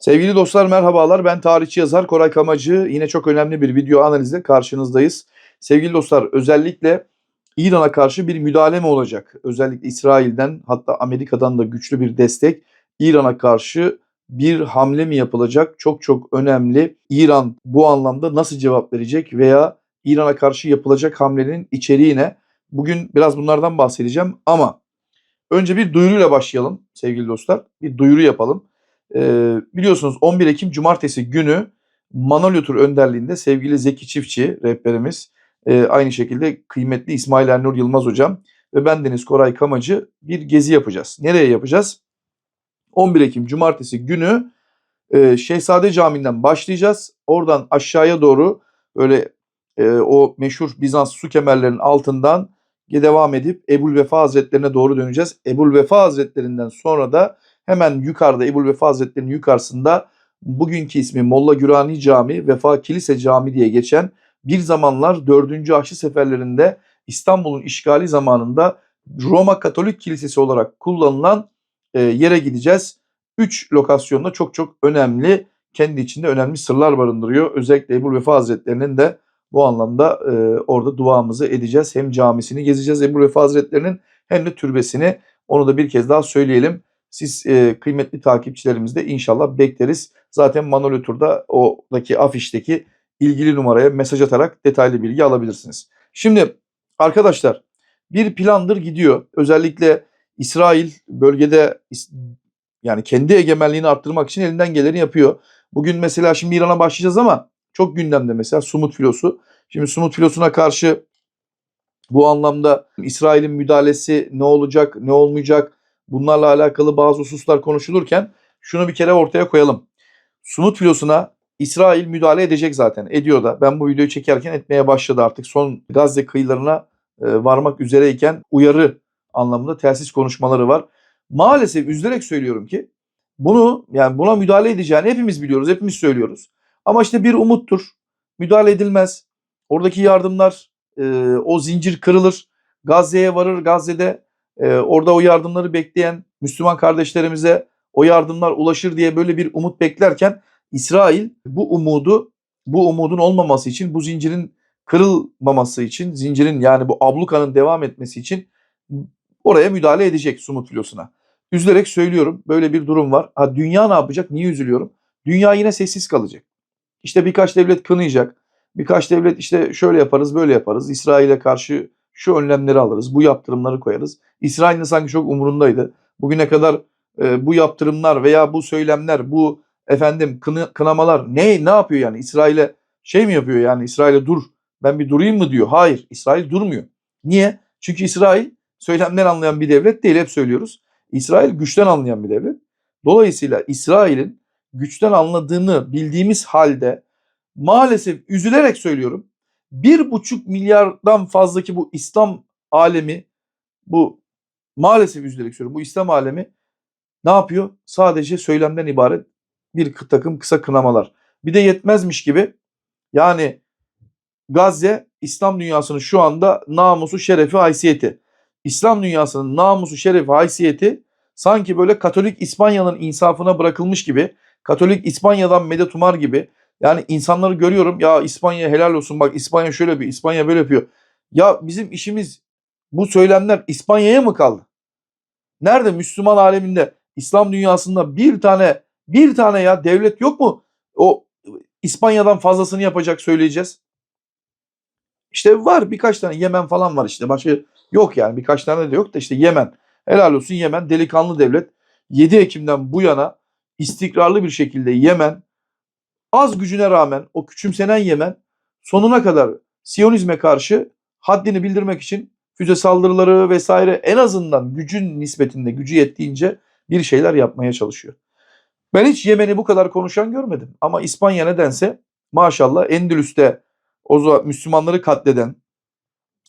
Sevgili dostlar merhabalar. Ben tarihçi yazar Koray Kamacı. Yine çok önemli bir video analizle karşınızdayız. Sevgili dostlar özellikle İran'a karşı bir müdahale mi olacak? Özellikle İsrail'den hatta Amerika'dan da güçlü bir destek. İran'a karşı bir hamle mi yapılacak? Çok çok önemli. İran bu anlamda nasıl cevap verecek veya İran'a karşı yapılacak hamlenin içeriği ne? Bugün biraz bunlardan bahsedeceğim ama önce bir duyuruyla başlayalım sevgili dostlar. Bir duyuru yapalım. Ee, biliyorsunuz 11 Ekim Cumartesi günü Manolyo Tur önderliğinde sevgili Zeki Çiftçi rehberimiz, e, aynı şekilde kıymetli İsmail Ernur Yılmaz hocam ve ben Deniz Koray Kamacı bir gezi yapacağız. Nereye yapacağız? 11 Ekim Cumartesi günü e, Şehzade Camii'nden başlayacağız. Oradan aşağıya doğru böyle e, o meşhur Bizans su kemerlerinin altından devam edip Ebul Vefa Hazretlerine doğru döneceğiz. Ebul Vefa Hazretlerinden sonra da hemen yukarıda Ebul Vefa Hazretleri'nin yukarısında bugünkü ismi Molla Gürani Camii, Vefa Kilise Camii diye geçen bir zamanlar 4. Haçlı seferlerinde İstanbul'un işgali zamanında Roma Katolik Kilisesi olarak kullanılan e, yere gideceğiz. Üç lokasyonda çok çok önemli, kendi içinde önemli sırlar barındırıyor. Özellikle Ebul Vefa Hazretleri'nin de bu anlamda e, orada duamızı edeceğiz. Hem camisini gezeceğiz Ebul Vefa Hazretleri'nin hem de türbesini. Onu da bir kez daha söyleyelim. Siz e, kıymetli takipçilerimiz de inşallah bekleriz. Zaten Manolyo Tur'da oradaki afişteki ilgili numaraya mesaj atarak detaylı bilgi alabilirsiniz. Şimdi arkadaşlar bir plandır gidiyor. Özellikle İsrail bölgede yani kendi egemenliğini arttırmak için elinden geleni yapıyor. Bugün mesela şimdi İran'a başlayacağız ama çok gündemde mesela Sumut filosu. Şimdi Sumut filosuna karşı bu anlamda İsrail'in müdahalesi ne olacak, ne olmayacak? Bunlarla alakalı bazı hususlar konuşulurken şunu bir kere ortaya koyalım. Sumut filosuna İsrail müdahale edecek zaten. Ediyor da. Ben bu videoyu çekerken etmeye başladı artık. Son Gazze kıyılarına e, varmak üzereyken uyarı anlamında telsiz konuşmaları var. Maalesef üzülerek söylüyorum ki bunu yani buna müdahale edeceğini hepimiz biliyoruz, hepimiz söylüyoruz. Ama işte bir umuttur. Müdahale edilmez. Oradaki yardımlar, e, o zincir kırılır. Gazze'ye varır. Gazze'de e, orada o yardımları bekleyen Müslüman kardeşlerimize o yardımlar ulaşır diye böyle bir umut beklerken İsrail bu umudu, bu umudun olmaması için, bu zincirin kırılmaması için, zincirin yani bu ablukanın devam etmesi için oraya müdahale edecek Sumut filosuna. Üzülerek söylüyorum böyle bir durum var. Ha dünya ne yapacak? Niye üzülüyorum? Dünya yine sessiz kalacak. İşte birkaç devlet kınayacak. Birkaç devlet işte şöyle yaparız, böyle yaparız. İsrail'e karşı şu önlemleri alırız, bu yaptırımları koyarız. İsrail'in sanki çok umurundaydı. Bugüne kadar e, bu yaptırımlar veya bu söylemler, bu efendim kını, kınamalar ne ne yapıyor yani? İsrail'e şey mi yapıyor yani? İsrail'e dur, ben bir durayım mı diyor. Hayır, İsrail durmuyor. Niye? Çünkü İsrail söylemden anlayan bir devlet değil, hep söylüyoruz. İsrail güçten anlayan bir devlet. Dolayısıyla İsrail'in güçten anladığını bildiğimiz halde maalesef üzülerek söylüyorum. Bir buçuk milyardan fazlaki bu İslam alemi bu maalesef üzülerek söylüyorum. Bu İslam alemi ne yapıyor? Sadece söylemden ibaret bir takım kısa kınamalar. Bir de yetmezmiş gibi yani Gazze İslam dünyasının şu anda namusu, şerefi, haysiyeti. İslam dünyasının namusu, şerefi, haysiyeti sanki böyle Katolik İspanya'nın insafına bırakılmış gibi, Katolik İspanya'dan medet umar gibi. Yani insanları görüyorum ya İspanya helal olsun bak İspanya şöyle bir İspanya böyle yapıyor. Ya bizim işimiz bu söylemler İspanya'ya mı kaldı? Nerede Müslüman aleminde, İslam dünyasında bir tane bir tane ya devlet yok mu? O İspanya'dan fazlasını yapacak söyleyeceğiz. İşte var birkaç tane Yemen falan var işte başka yok yani birkaç tane de yok da işte Yemen. Helal olsun Yemen delikanlı devlet. 7 Ekim'den bu yana istikrarlı bir şekilde Yemen az gücüne rağmen o küçümsenen Yemen sonuna kadar Siyonizme karşı haddini bildirmek için füze saldırıları vesaire en azından gücün nispetinde gücü yettiğince bir şeyler yapmaya çalışıyor. Ben hiç Yemen'i bu kadar konuşan görmedim. Ama İspanya nedense maşallah Endülüs'te o Müslümanları katleden,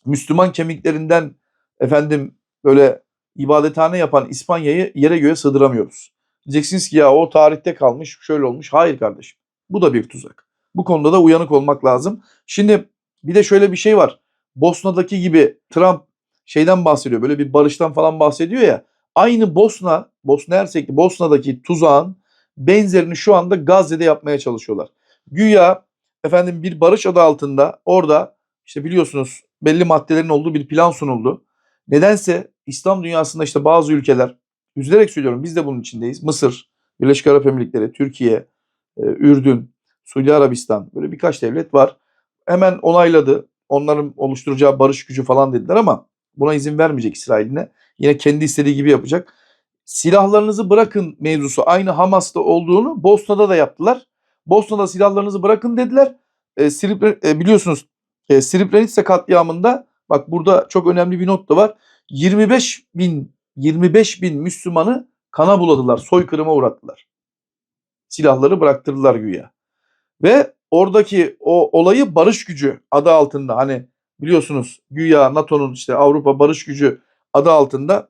Müslüman kemiklerinden efendim böyle ibadethane yapan İspanya'yı yere göğe sığdıramıyoruz. Diyeceksiniz ki ya o tarihte kalmış şöyle olmuş. Hayır kardeşim bu da bir tuzak. Bu konuda da uyanık olmak lazım. Şimdi bir de şöyle bir şey var. Bosna'daki gibi Trump şeyden bahsediyor. Böyle bir barıştan falan bahsediyor ya. Aynı Bosna, Bosna Hersek'te Bosna'daki tuzağın benzerini şu anda Gazze'de yapmaya çalışıyorlar. Güya efendim bir barış adı altında orada işte biliyorsunuz belli maddelerin olduğu bir plan sunuldu. Nedense İslam dünyasında işte bazı ülkeler üzülerek söylüyorum biz de bunun içindeyiz. Mısır, Birleşik Arap Emirlikleri, Türkiye, Ürdün, Suudi Arabistan böyle birkaç devlet var. Hemen onayladı. Onların oluşturacağı barış gücü falan dediler ama buna izin vermeyecek İsrail'ine. Yine kendi istediği gibi yapacak. Silahlarınızı bırakın mevzusu aynı Hamas'ta olduğunu Bosna'da da yaptılar. Bosna'da silahlarınızı bırakın dediler. E, Srebren- e, biliyorsunuz e, Srebrenica katliamında bak burada çok önemli bir not da var. 25 bin 25 bin Müslümanı kana buladılar, soykırıma uğrattılar. Silahları bıraktırdılar güya. Ve oradaki o olayı barış gücü adı altında hani biliyorsunuz güya NATO'nun işte Avrupa barış gücü adı altında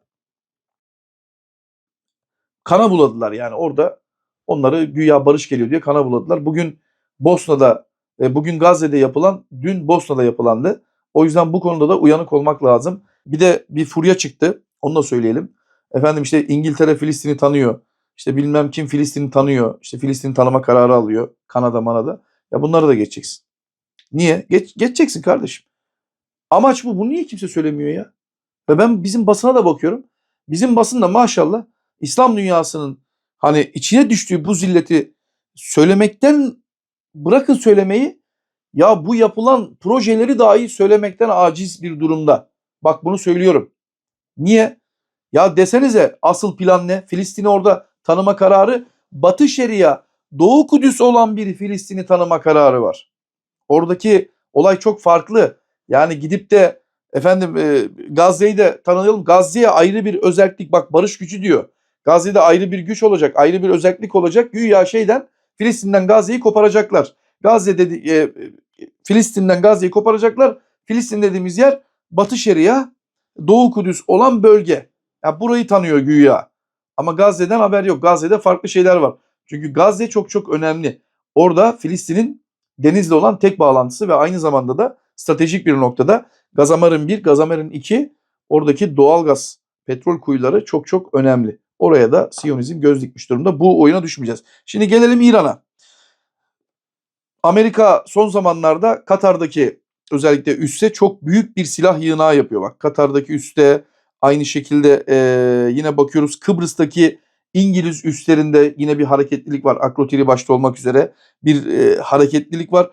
kana buladılar. Yani orada onları güya barış geliyor diye kana buladılar. Bugün Bosna'da, e, bugün Gazze'de yapılan, dün Bosna'da yapılandı. O yüzden bu konuda da uyanık olmak lazım. Bir de bir furya çıktı. Onu da söyleyelim. Efendim işte İngiltere Filistin'i tanıyor. İşte bilmem kim Filistin'i tanıyor. İşte Filistin'i tanıma kararı alıyor. Kanada, Manada. Ya bunları da geçeceksin. Niye? Geç, geçeceksin kardeşim. Amaç bu. Bunu niye kimse söylemiyor ya? Ve ben bizim basına da bakıyorum. Bizim basın da maşallah İslam dünyasının hani içine düştüğü bu zilleti söylemekten bırakın söylemeyi ya bu yapılan projeleri dahi söylemekten aciz bir durumda. Bak bunu söylüyorum. Niye? Ya desenize asıl plan ne? Filistin'i orada tanıma kararı Batı Şeria, Doğu Kudüs olan bir Filistin'i tanıma kararı var. Oradaki olay çok farklı. Yani gidip de efendim e, Gazze'yi de tanıyalım. Gazze'ye ayrı bir özellik bak barış gücü diyor. Gazze'de ayrı bir güç olacak, ayrı bir özellik olacak. Güya şeyden Filistin'den Gazze'yi koparacaklar. Gazze dedi, e, Filistin'den Gazze'yi koparacaklar. Filistin dediğimiz yer Batı Şeria, Doğu Kudüs olan bölge. Ya burayı tanıyor güya. Ama Gazze'den haber yok. Gazze'de farklı şeyler var. Çünkü Gazze çok çok önemli. Orada Filistin'in denizle olan tek bağlantısı ve aynı zamanda da stratejik bir noktada Gazamar'ın 1, Gazamar'ın 2 oradaki doğalgaz, petrol kuyuları çok çok önemli. Oraya da Siyonizm göz dikmiş durumda. Bu oyuna düşmeyeceğiz. Şimdi gelelim İran'a. Amerika son zamanlarda Katar'daki özellikle üsse çok büyük bir silah yığınağı yapıyor. Bak Katar'daki üste aynı şekilde e, yine bakıyoruz Kıbrıs'taki İngiliz üslerinde yine bir hareketlilik var. Akrotiri başta olmak üzere bir e, hareketlilik var.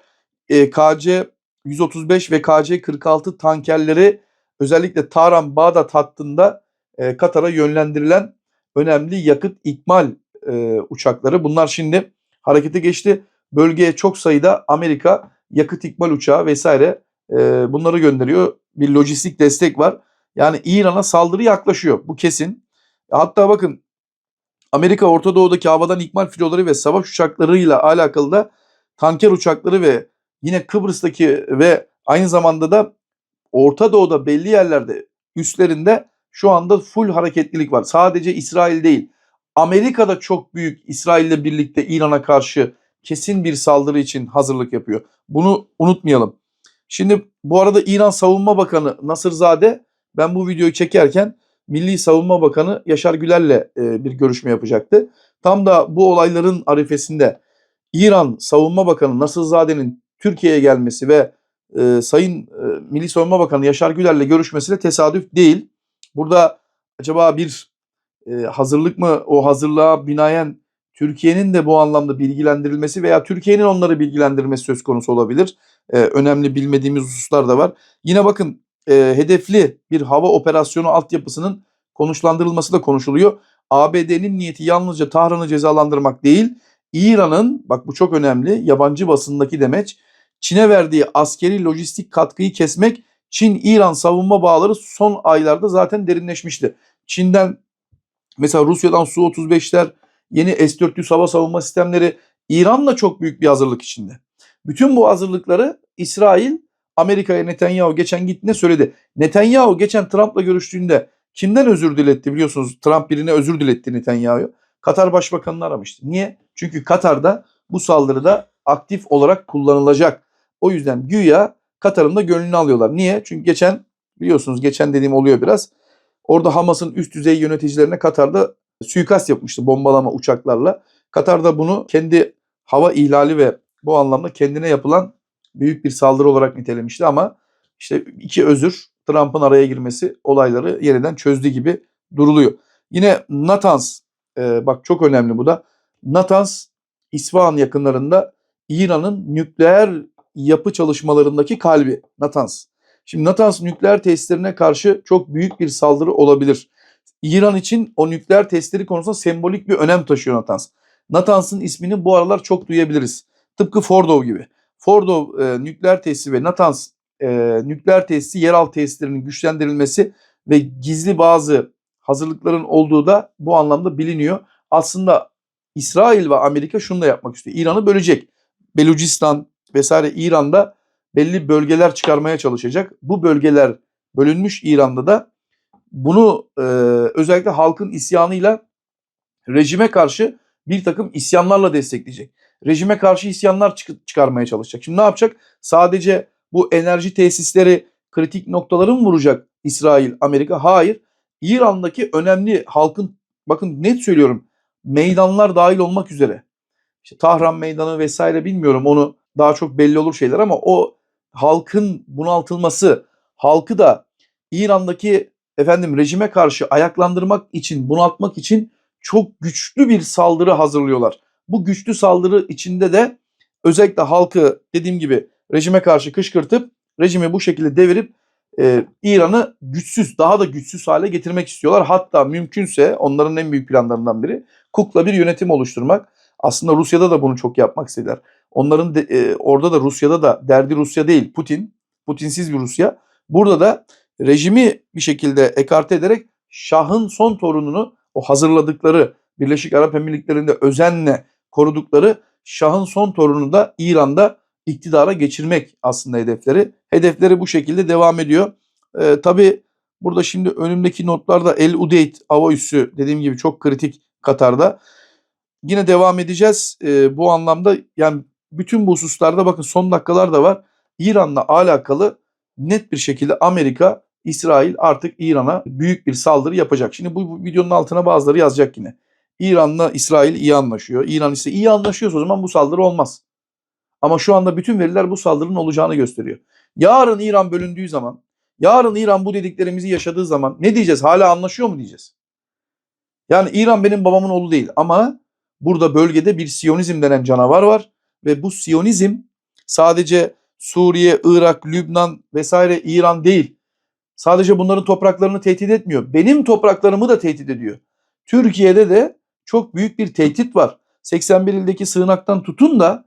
E, KC 135 ve KC 46 tankerleri özellikle Tahran Bağdat hattında e, Katar'a yönlendirilen önemli yakıt ikmal e, uçakları. Bunlar şimdi harekete geçti. Bölgeye çok sayıda Amerika yakıt ikmal uçağı vesaire e, bunları gönderiyor. Bir lojistik destek var. Yani İran'a saldırı yaklaşıyor. Bu kesin. Hatta bakın Amerika Orta Doğu'daki havadan ikmal filoları ve savaş uçaklarıyla alakalı da tanker uçakları ve yine Kıbrıs'taki ve aynı zamanda da Orta Doğu'da belli yerlerde üstlerinde şu anda full hareketlilik var. Sadece İsrail değil. Amerika'da çok büyük İsrail'le birlikte İran'a karşı kesin bir saldırı için hazırlık yapıyor. Bunu unutmayalım. Şimdi bu arada İran Savunma Bakanı Nasırzade ben bu videoyu çekerken Milli Savunma Bakanı Yaşar Güler'le e, bir görüşme yapacaktı. Tam da bu olayların arifesinde İran Savunma Bakanı Nasırzade'nin Türkiye'ye gelmesi ve e, Sayın e, Milli Savunma Bakanı Yaşar Güler'le görüşmesi de tesadüf değil. Burada acaba bir e, hazırlık mı o hazırlığa binaen Türkiye'nin de bu anlamda bilgilendirilmesi veya Türkiye'nin onları bilgilendirmesi söz konusu olabilir. E, önemli bilmediğimiz hususlar da var. Yine bakın e, hedefli bir hava operasyonu altyapısının konuşlandırılması da konuşuluyor. ABD'nin niyeti yalnızca Tahran'ı cezalandırmak değil, İran'ın, bak bu çok önemli, yabancı basındaki demeç, Çin'e verdiği askeri lojistik katkıyı kesmek, Çin-İran savunma bağları son aylarda zaten derinleşmişti. Çin'den mesela Rusya'dan Su-35'ler, yeni S-400 hava savunma sistemleri İran'la çok büyük bir hazırlık içinde. Bütün bu hazırlıkları İsrail Amerika'ya Netanyahu geçen gittiğinde söyledi. Netanyahu geçen Trump'la görüştüğünde kimden özür diletti biliyorsunuz? Trump birine özür diletti Netanyahu'yu. Katar Başbakanı'nı aramıştı. Niye? Çünkü Katar'da bu saldırıda aktif olarak kullanılacak. O yüzden güya Katar'ın da gönlünü alıyorlar. Niye? Çünkü geçen biliyorsunuz geçen dediğim oluyor biraz. Orada Hamas'ın üst düzey yöneticilerine Katar'da suikast yapmıştı bombalama uçaklarla. Katar da bunu kendi hava ihlali ve bu anlamda kendine yapılan büyük bir saldırı olarak nitelemişti ama işte iki özür Trump'ın araya girmesi olayları yeniden çözdü gibi duruluyor. Yine Natanz e, bak çok önemli bu da. Natanz İsfahan yakınlarında İran'ın nükleer yapı çalışmalarındaki kalbi Natanz. Şimdi Natanz nükleer testlerine karşı çok büyük bir saldırı olabilir. İran için o nükleer testleri konusunda sembolik bir önem taşıyor Natanz. Natanz'ın ismini bu aralar çok duyabiliriz. Tıpkı Fordow gibi. Fordow e, nükleer tesisi ve Natanz e, nükleer tesisi yeraltı tesislerinin güçlendirilmesi ve gizli bazı hazırlıkların olduğu da bu anlamda biliniyor. Aslında İsrail ve Amerika şunu da yapmak istiyor. İran'ı bölecek. Belucistan vesaire İran'da belli bölgeler çıkarmaya çalışacak. Bu bölgeler bölünmüş İran'da da bunu e, özellikle halkın isyanıyla rejime karşı bir takım isyanlarla destekleyecek. Rejime karşı isyanlar çık- çıkarmaya çalışacak. Şimdi ne yapacak? Sadece bu enerji tesisleri kritik noktaları mı vuracak İsrail, Amerika? Hayır. İran'daki önemli halkın bakın net söylüyorum meydanlar dahil olmak üzere. İşte Tahran Meydanı vesaire bilmiyorum onu daha çok belli olur şeyler ama o halkın bunaltılması, halkı da İran'daki efendim rejime karşı ayaklandırmak için, bunaltmak için çok güçlü bir saldırı hazırlıyorlar. Bu güçlü saldırı içinde de özellikle halkı dediğim gibi rejime karşı kışkırtıp rejimi bu şekilde devirip e, İran'ı güçsüz, daha da güçsüz hale getirmek istiyorlar. Hatta mümkünse onların en büyük planlarından biri kukla bir yönetim oluşturmak. Aslında Rusya'da da bunu çok yapmak istediler. Onların de, e, orada da Rusya'da da derdi Rusya değil Putin. Putinsiz bir Rusya. Burada da rejimi bir şekilde ekarte ederek Şah'ın son torununu o hazırladıkları Birleşik Arap Emirlikleri'nde özenle korudukları Şah'ın son torununu da İran'da iktidara geçirmek aslında hedefleri. Hedefleri bu şekilde devam ediyor. Ee, tabii burada şimdi önümdeki notlarda El Udeyd hava üssü dediğim gibi çok kritik Katar'da. Yine devam edeceğiz ee, bu anlamda yani bütün bu hususlarda bakın son dakikalar da var. İran'la alakalı net bir şekilde Amerika, İsrail artık İran'a büyük bir saldırı yapacak. Şimdi bu, bu videonun altına bazıları yazacak yine. İran'la İsrail iyi anlaşıyor. İran ise iyi anlaşıyorsa o zaman bu saldırı olmaz. Ama şu anda bütün veriler bu saldırının olacağını gösteriyor. Yarın İran bölündüğü zaman, yarın İran bu dediklerimizi yaşadığı zaman ne diyeceğiz? Hala anlaşıyor mu diyeceğiz? Yani İran benim babamın oğlu değil ama burada bölgede bir Siyonizm denen canavar var ve bu Siyonizm sadece Suriye, Irak, Lübnan vesaire İran değil. Sadece bunların topraklarını tehdit etmiyor. Benim topraklarımı da tehdit ediyor. Türkiye'de de çok büyük bir tehdit var. 81 ildeki sığınaktan tutun da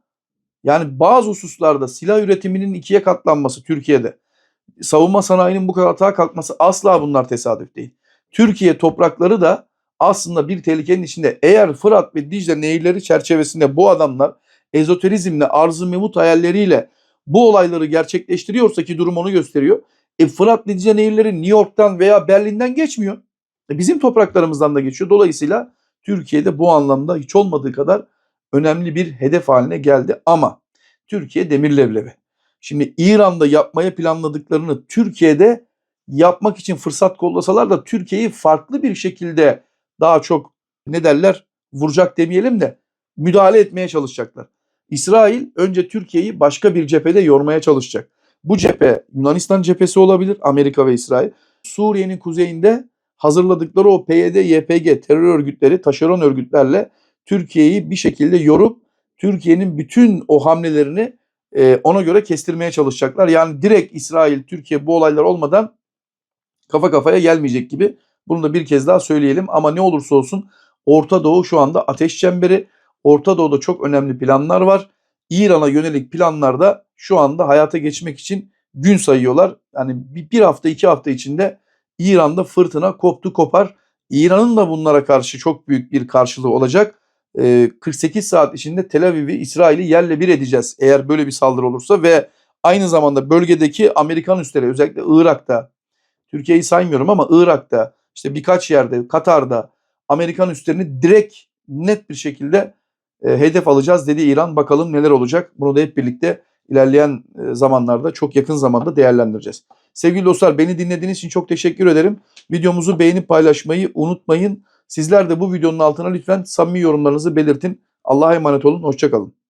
yani bazı hususlarda silah üretiminin ikiye katlanması Türkiye'de, savunma sanayinin bu kadar atağa kalkması asla bunlar tesadüf değil. Türkiye toprakları da aslında bir tehlikenin içinde. Eğer Fırat ve Dicle nehirleri çerçevesinde bu adamlar ezoterizmle, arz-ı memut hayalleriyle bu olayları gerçekleştiriyorsa ki durum onu gösteriyor. E Fırat Dicle nehirleri New York'tan veya Berlin'den geçmiyor. E bizim topraklarımızdan da geçiyor. Dolayısıyla Türkiye'de bu anlamda hiç olmadığı kadar önemli bir hedef haline geldi ama Türkiye demir levlevi. Şimdi İran'da yapmaya planladıklarını Türkiye'de yapmak için fırsat kollasalar da Türkiye'yi farklı bir şekilde daha çok ne derler vuracak demeyelim de müdahale etmeye çalışacaklar. İsrail önce Türkiye'yi başka bir cephede yormaya çalışacak. Bu cephe Yunanistan cephesi olabilir Amerika ve İsrail. Suriye'nin kuzeyinde hazırladıkları o PYD, YPG terör örgütleri, taşeron örgütlerle Türkiye'yi bir şekilde yorup Türkiye'nin bütün o hamlelerini e, ona göre kestirmeye çalışacaklar. Yani direkt İsrail, Türkiye bu olaylar olmadan kafa kafaya gelmeyecek gibi. Bunu da bir kez daha söyleyelim ama ne olursa olsun Orta Doğu şu anda ateş çemberi. Orta Doğu'da çok önemli planlar var. İran'a yönelik planlar da şu anda hayata geçmek için gün sayıyorlar. Yani bir hafta iki hafta içinde İran'da fırtına koptu kopar. İran'ın da bunlara karşı çok büyük bir karşılığı olacak. 48 saat içinde Tel Aviv'i İsrail'i yerle bir edeceğiz eğer böyle bir saldırı olursa ve aynı zamanda bölgedeki Amerikan üsleri özellikle Irak'ta Türkiye'yi saymıyorum ama Irak'ta işte birkaç yerde Katar'da Amerikan üslerini direkt net bir şekilde e, hedef alacağız dedi İran. Bakalım neler olacak. Bunu da hep birlikte ilerleyen e, zamanlarda çok yakın zamanda değerlendireceğiz. Sevgili dostlar beni dinlediğiniz için çok teşekkür ederim. Videomuzu beğenip paylaşmayı unutmayın. Sizler de bu videonun altına lütfen samimi yorumlarınızı belirtin. Allah'a emanet olun. Hoşçakalın.